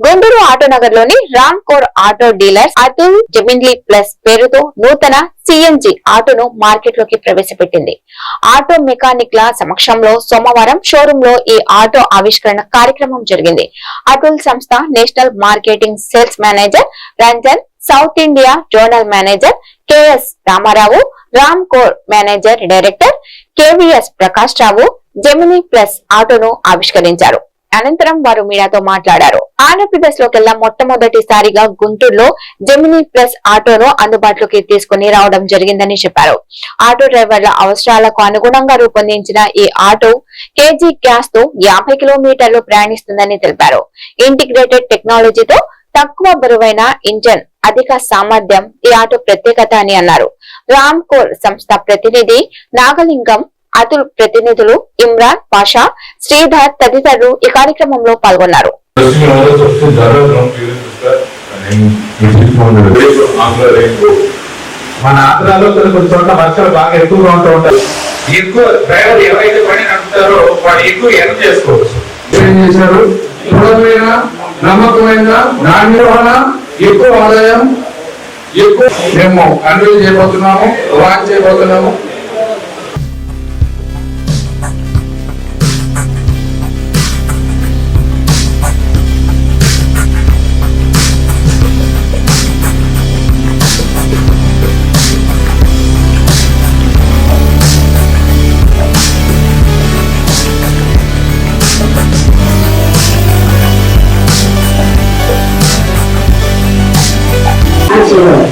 Guntur ఆటోనగర్లోని Ram core auto dealers Atul జమిన్లీ plus పేరుతో నూతన CNG ఆటోను మార్కెట్లోకి ప్రవేశపెట్టింది. ఆటో మెకానిక్ ల సమక్షంలో సోమవారం షోరూమ్లో ఈ ఆటో ఆవిష్కరణ కార్యక్రమం జరిగింది. అతుల్ సంస్థ national marketing sales manager Ranjan south India zonal manager K S Ramarao Ram core manager director K V S Prakash Rao Gemini plus ఆటోను ఆవిష్కరించారు. అనంతరం వారు మీడియాతో మాట్లాడారు. ఆంధ్రప్రదేశ్ లోకెల్లా మొట్టమొదటిసారిగా గుంటూరులో జెమినీ ప్లస్ ఆటోను అందుబాటులోకి తీసుకుని రావడం జరిగిందని చెప్పారు. ఆటో డ్రైవర్ల అవసరాలకు అనుగుణంగా రూపొందించిన ఈ ఆటో కేజీ గ్యాస్తో యాభై కిలోమీటర్లు ప్రయాణిస్తుందని తెలిపారు. ఇంటిగ్రేటెడ్ టెక్నాలజీతో తక్కువ బరువైన ఇంజన్ అధిక సామర్థ్యం ఈ ఆటో ప్రత్యేకత అని అన్నారు. రామ్ కోర్ సంస్థ ప్రతినిధి నాగలింగం అతుల్ ప్రతినిధులు ఇమ్రాన్ పాషా శ్రీధర్ తదితరులు ఈ కార్యక్రమంలో పాల్గొన్నారు. Interesting hours सबसे ज्यादा ग्राउंड क्लियरेंस उसका नहीं आंध्र रेनबो మన ఆంధ్రాలో కొన్ని కొన్ని చోట్ల వర్షాలు బాగా ఎక్కువగా ఉంటూ ఉంటాయి ఎక్కువ డ్రైవర్ ఎవరైతే పని నడుపుతారో వాడు ఎక్కువ ఎర్న్ చేసుకోవచ్చు ఏం చేశారు దృఢమైన నమ్మకమైన నాణ్యమైన ఎక్కువ ఆదాయం ఎక్కువ మేము అన్వయం చేయబోతున్నాము లాంచ్ చేయబోతున్నాము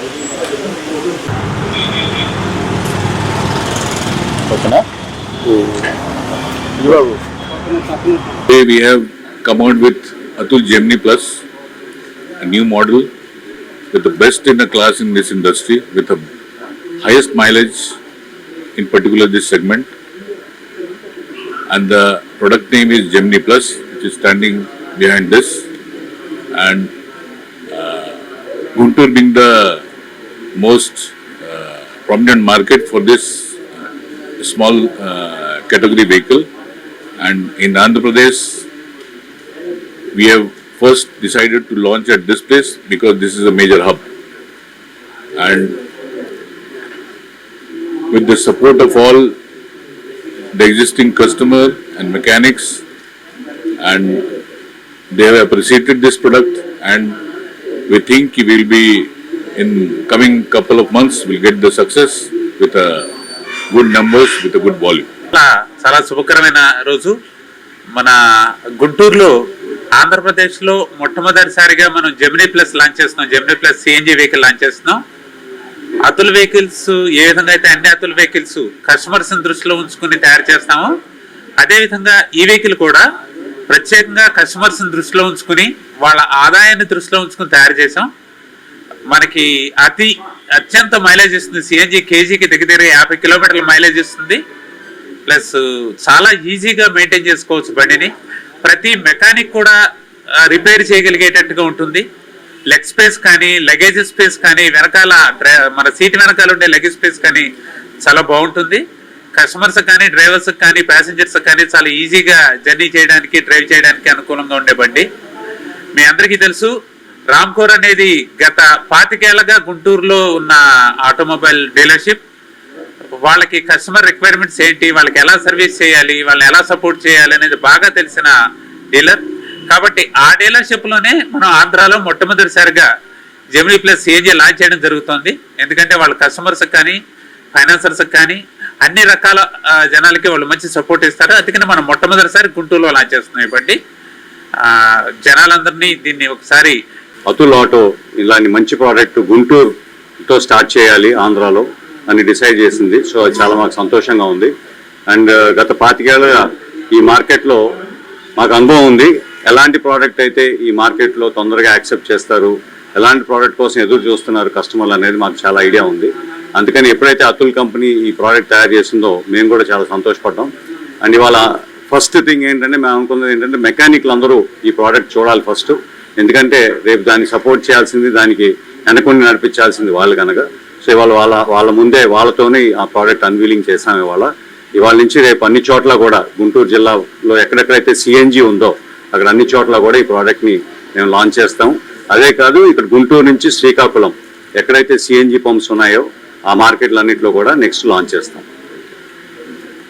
కనుక ఓకే డన్. అందుకే Today we have come out with Atul Gemini Plus, a new model with the best in the class in this industry, with the highest mileage, in particular this segment. And the product name is Gemini Plus, which is standing behind this. And uh, Guntur being the most uh, prominent market for this uh, small uh, category vehicle. And in Andhra Pradesh, we have first decided to launch at this place because this is a major hub. And with the support of all the existing customer and mechanics, and they have appreciated this product, and we think we will be in coming couple of months we'll get the success with a good numbers with a good volume. చాలా శుభకరమైన రోజు. మన గుంటూరులో ఆంధ్రప్రదేశ్లో మొట్టమొదటిసారిగా మనం Gemini plus launch చేస్తున్నాం. Gemini plus C N G vehicle launch చేస్తున్నాం. Atul vehicles ఏ విధంగా అయితే అన్ని అతుల్ వెహికల్స్ కస్టమర్స్ దృష్టిలో ఉంచుకుని తయారు చేస్తామో అదేవిధంగా ఈ వెహికల్ కూడా ప్రత్యేకంగా కస్టమర్స్ దృష్టిలో ఉంచుకుని వాళ్ళ ఆదాయాన్ని దృష్టిలో ఉంచుకుని తయారు చేసాం మనకి అతి అత్యంత మైలేజ్ ఇస్తుంది. సిఎన్జి కేజీకి దగ్గర దగ్గర యాభై కిలోమీటర్ల మైలేజ్ ఇస్తుంది. ప్లస్ చాలా ఈజీగా మెయింటైన్ చేసుకోవచ్చు బండిని. ప్రతి మెకానిక్ కూడా రిపేర్ చేయగలిగేటట్టుగా ఉంటుంది. లెగ్ స్పేస్ కానీ లగేజ్ స్పేస్ కానీ వెనకాల మన సీట్ వెనకాల ఉండే లగేజ్ స్పేస్ కానీ చాలా బాగుంటుంది. కస్టమర్స్ కానీ డ్రైవర్స్ కానీ ప్యాసింజర్స్ కానీ చాలా ఈజీగా జర్నీ చేయడానికి డ్రైవ్ చేయడానికి అనుకూలంగా ఉండే బండి. మీ అందరికీ తెలుసు రామ్కోర్ అనేది గత పాతికేళ్ళగా గుంటూరులో ఉన్న ఆటోమొబైల్ డీలర్షిప్. వాళ్ళకి కస్టమర్ రిక్వైర్మెంట్స్ ఏంటి వాళ్ళకి ఎలా సర్వీస్ చేయాలి వాళ్ళని ఎలా సపోర్ట్ చేయాలి అనేది బాగా తెలిసిన డీలర్. కాబట్టి ఆ డీలర్షిప్లోనే మనం ఆంధ్రాలో మొట్టమొదటిసారిగా జెమినీ ప్లస్ ఏజీ లాంచ్ చేయడం జరుగుతుంది. ఎందుకంటే వాళ్ళ కస్టమర్స్ కానీ ఫైనాన్సర్స్కి కానీ అన్ని రకాల జనాలకి వాళ్ళు మంచి సపోర్ట్ ఇస్తారు. అందుకని మనం మొట్టమొదటిసారి గుంటూరులో లాంచ్ చేస్తున్నాం ఇవ్వండి జనాలందరినీ దీన్ని ఒకసారి అతుల్ ఆటో ఇలాంటి మంచి ప్రోడక్ట్ గుంటూరుతో స్టార్ట్ చేయాలి ఆంధ్రాలో అని డిసైడ్ చేసింది. సో అది చాలా మాకు సంతోషంగా ఉంది. అండ్ uh, గత పాతికేళ్ళగా ఈ మార్కెట్లో మాకు అనుభవం ఉంది. ఎలాంటి ప్రోడక్ట్ అయితే ఈ మార్కెట్లో తొందరగా యాక్సెప్ట్ చేస్తారు ఎలాంటి ప్రోడక్ట్ కోసం ఎదురు చూస్తున్నారు కస్టమర్లు అనేది మాకు చాలా ఐడియా ఉంది. అందుకని ఎప్పుడైతే అతుల్ కంపెనీ ఈ ప్రోడక్ట్ తయారు చేసిందో మేము కూడా చాలా సంతోషపడ్డాం. అండ్ ఇవాళ ఫస్ట్ థింగ్ ఏంటంటే మేము అనుకున్నది ఏంటంటే మెకానిక్లు అందరూ ఈ ప్రోడక్ట్ చూడాలి ఫస్ట్ ఎందుకంటే రేపు దాన్ని సపోర్ట్ చేయాల్సింది దానికి వెనకుండి నడిపించాల్సింది వాళ్ళు కనుక. సో ఇవాళ వాళ్ళ వాళ్ళ ముందే వాళ్ళతోనే ఆ ప్రోడక్ట్ అన్వీలింగ్ చేసాం ఇవాళ. ఇవాళ నుంచి రేపు అన్ని చోట్ల కూడా గుంటూరు జిల్లాలో ఎక్కడెక్కడైతే సిఎన్జి ఉందో అక్కడ అన్ని చోట్ల కూడా ఈ ప్రోడక్ట్ని మేము లాంచ్ చేస్తాం. అదే కాదు ఇక్కడ గుంటూరు నుంచి శ్రీకాకుళం ఎక్కడైతే సిఎన్జి పంప్స్ ఉన్నాయో ఆ మార్కెట్లన్నింటిలో కూడా నెక్స్ట్ లాంచ్ చేస్తాం.